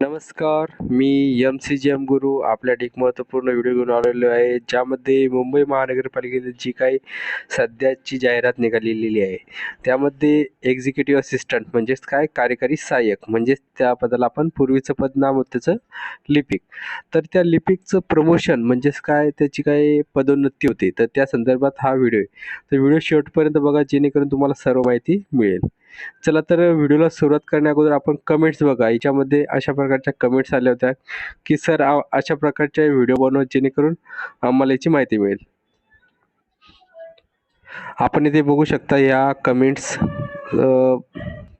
नमस्कार मी M C G M गुरु आपल्या एक महत्त्वपूर्ण व्हिडिओ घेऊन आलेलो आहे ज्यामध्ये मुंबई महानगरपालिकेची जी काही सध्याची जाहिरात निघालेली आहे त्यामध्ये एक्झिक्युटिव्ह असिस्टंट म्हणजेच काय? कार्यकारी सहाय्यक म्हणजेच त्या पदाला आपण पूर्वीचं पद नाम होतं त्याचं लिपिक. तर त्या लिपिकचं प्रमोशन म्हणजेच काय? त्याची काय पदोन्नती होते. तर त्या संदर्भात हा व्हिडिओ आहे. तर व्हिडिओ शेवटपर्यंत बघा जेणेकरून तुम्हाला सर्व माहिती मिळेल. चला तर व्हिडिओला सुरुवात करण्याअगोदर आपण कमेंट्स बघा. याच्यामध्ये अशा प्रकारच्या कमेंट्स आल्या होत्या की सर आ- अशा प्रकारचे व्हिडिओ बनवा जेणेकरून आम्हाला याची माहिती मिळेल. आपण इथे बघू शकता या कमेंट्स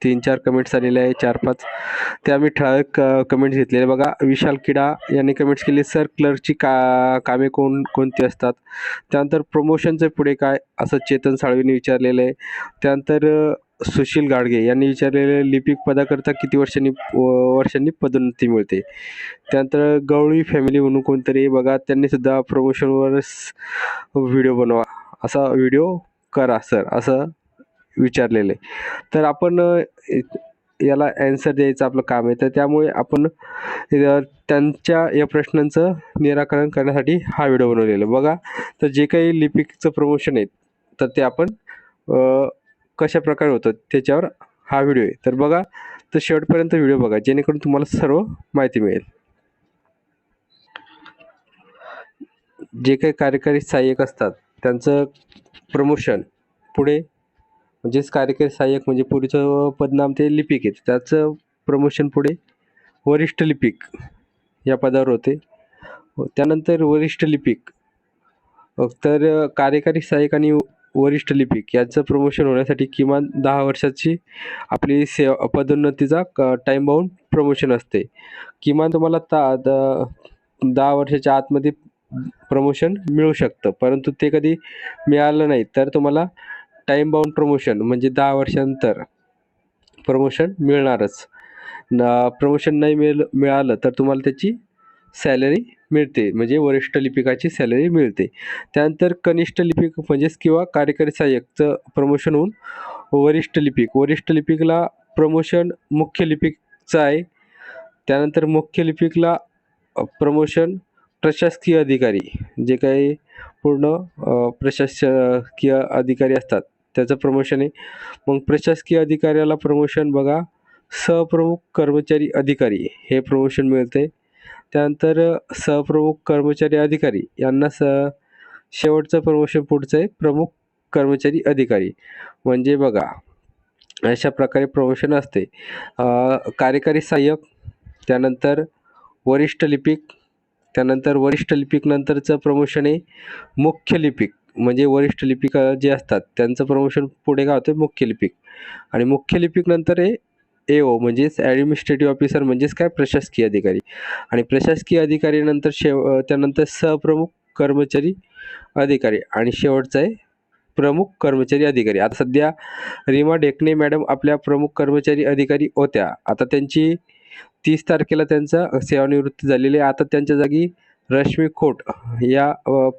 तीन चार कमेंट्स आलेले आहे चार पाच त्या आम्ही ठराविक कमेंट्स घेतलेले बघा विशाल किडा यांनी कमेंट्स केले सर क्लर्कची का कामे कोण कोणती असतात? त्यानंतर प्रमोशनचं पुढे काय? असं चेतन साळवीने विचारलेलं आहे. त्यानंतर सुशील गाडगे यांनी विचारलेले लिपिक पदाकरता किती वर्षांनी वर्षांनी पदोन्नती मिळते? त्यानंतर गवळी फॅमिली म्हणून कोणतरी बघा त्यांनी सुद्धा प्रमोशनवरच व्हिडिओ बनवा. असा व्हिडिओ करा सर असं विचारलेलं. आहे तर आपण याला ॲन्सर द्यायचं आपलं काम आहे. तर त्यामुळे आपण त्यांच्या या प्रश्नांचं निराकरण करण्यासाठी हा व्हिडिओ बनवलेला आहे. बघा तर जे काही लिपिकचं प्रमोशन आहे तर ते आपण कशा प्रकारे होतं त्याच्यावर हा व्हिडिओ आहे. तर बघा तर शेवटपर्यंत व्हिडिओ बघा जेणेकरून तुम्हाला सर्व माहिती मिळेल. जे काही कार्यकारी सहाय्यक असतात त्यांचं प्रमोशन पुढे म्हणजेच कार्यकारी सहाय्यक म्हणजे पुढचं पदनाम ते लिपिक येते त्याचं प्रमोशन पुढे वरिष्ठ लिपिक या पदावर होते. त्यानंतर वरिष्ठ लिपिक. तर कार्यकारी सहाय्यक आणि वरिष्ठ लिपिक. यांचं प्रमोशन होण्यासाठी किमान दहा वर्षाची आपली सेवा पदोन्नतीचा क टाईम बाउंड प्रमोशन असते. किमान तुम्हाला ता द दहा वर्षाच्या आतमध्ये प्रमोशन मिळू शकतं. परंतु ते कधी मिळालं नाही तर तुम्हाला टाईम बाउंड प्रमोशन म्हणजे दहा वर्षानंतर प्रमोशन मिळणारच. न प्रमोशन नाही मिळ मिळालं तर तुम्हाला त्याची सॅलरी मिळते म्हणजे वरिष्ठ लिपिकाची सॅलरी मिळते. त्यानंतर कनिष्ठ लिपिक म्हणजेच किंवा कार्यकारी सहाय्यकचं प्रमोशन होऊन वरिष्ठ लिपिक. वरिष्ठ लिपिकला प्रमोशन मुख्य लिपिकचं आहे. त्यानंतर मुख्य लिपिकला प्रमोशन प्रशासकीय अधिकारी जे काही पूर्ण प्रशासकीय अधिकारी असतात त्याचं प्रमोशन आहे. मग प्रशासकीय अधिकाऱ्याला प्रमोशन बघा. सहप्रमुख कर्मचारी अधिकारी हे प्रमोशन मिळते. त्यानंतर सहप्रमुख कर्मचारी अधिकारी. यांना स शेवटचं प्रमोशन पुढचं आहे प्रमुख कर्मचारी अधिकारी. म्हणजे बघा अशा प्रकारे प्रमोशन असते. कार्यकारी सहाय्यक त्यानंतर वरिष्ठ लिपिक त्यानंतर वरिष्ठ लिपिक नंतरचं प्रमोशन आहे. मुख्य लिपिक म्हणजे वरिष्ठ लिपिक जे असतात त्यांचं प्रमोशन पुढे काय होतं मुख्य लिपिक. आणि मुख्य लिपिक नंतर आहे ए ओ म्हणजेच ॲडमिनिस्ट्रेटिव्ह ऑफिसर म्हणजेच काय? प्रशासकीय अधिकारी. आणि प्रशासकीय अधिकारी नंतर शेव त्यानंतर सहप्रमुख कर्मचारी अधिकारी आणि शेवटचा आहे प्रमुख कर्मचारी अधिकारी. आता सध्या रीमा ढेकणे मॅडम आपल्या प्रमुख कर्मचारी अधिकारी होत्या. आता त्यांची तीस तारखेला त्यांचा सेवानिवृत्ती झालेली आहे. आता त्यांच्या जागी रश्मी खोट या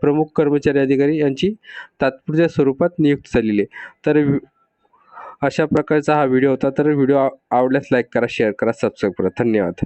प्रमुख कर्मचारी अधिकारी यांची तात्पुरत्या स्वरूपात नियुक्त झालेली आहे. तर अशा प्रकारचा हा व्हिडिओ होता तर व्हिडिओ आवडल्यास लाईक करा शेअर करा सबस्क्राईब करा. धन्यवाद.